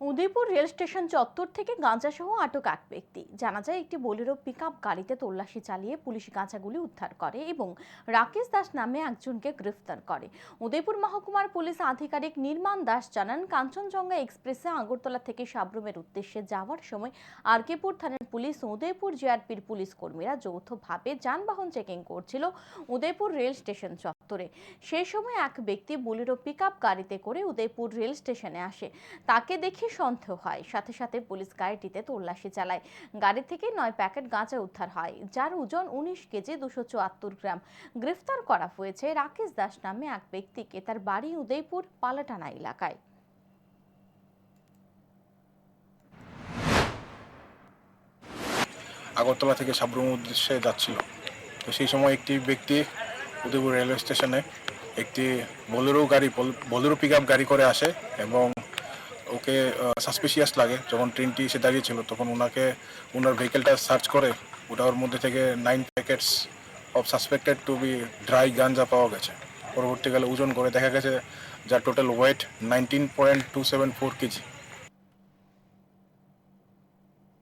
Udaipur rail station চত্বর থেকে গাঁজা সহ আটক এক ব্যক্তি। জানা যায়, একটি বোলেরো পিকআপ গাড়িতে তল্লাশি চালিয়ে পুলিশ গাঁজাগুলি উদ্ধার করে এবং রাকেশ দাস নামে একজনকে গ্রেফতার করে। উদয়পুর মহকুমার পুলিশ আধিকারিক নির্মাণ দাস জানান, কাঞ্চনজঙ্ঘা এক্সপ্রেসে আগরতলা থেকে সাবরুমের উদ্দেশ্যে যাওয়ার সময় আরকেপুর থানার পুলিশ উদয়পুর জিআরপির পুলিশ কর্মীরা যৌথভাবে যানবাহন চেকিং করছিল উদয়পুর রেল স্টেশন চত্বরে। সেই সময় এক ব্যক্তি বোলেরো পিকআপ গাড়িতে করে উদয়পুর রেল স্টেশনে আসে। তাকে দেখে সন্দেহ হয়। সাথে সাথে পুলিশ গাড়িটিতে তল্লাশি চালায়। গাড়ি থেকে নয় প্যাকেট গাঁজা উদ্ধার হয়, যার ওজন উনিশ কেজি দুশো চুয়াত্তর গ্রাম। গ্রেফতার করা হয়েছে রাকেশ দাস নামে এক ব্যক্তিকে। তার বাড়ি উদয়পুর, পালাটানা এলাকায়। আগরতলা থেকে সাবরুম উদ্দেশ্যে যাচ্ছিল। তো সেই সময় একটি ব্যক্তি উদয়পুর রেলওয়ে স্টেশনে একটি বোলেরো গাড়ি, বোলেরো পিক গাড়ি করে আসে এবং ওকে সাসপিসিয়াস লাগে। যখন ট্রেনটি এসে দাঁড়িয়েছিল, তখন ওনাকে, ওনার ভেহিকেলটা সার্চ করে, ওটা ওর মধ্যে থেকে nine packets of suspected to be dry ganja পাওয়া গেছে। পরবর্তীকালে ওজন করে দেখা গেছে, যার total weight nineteen point two seven four KG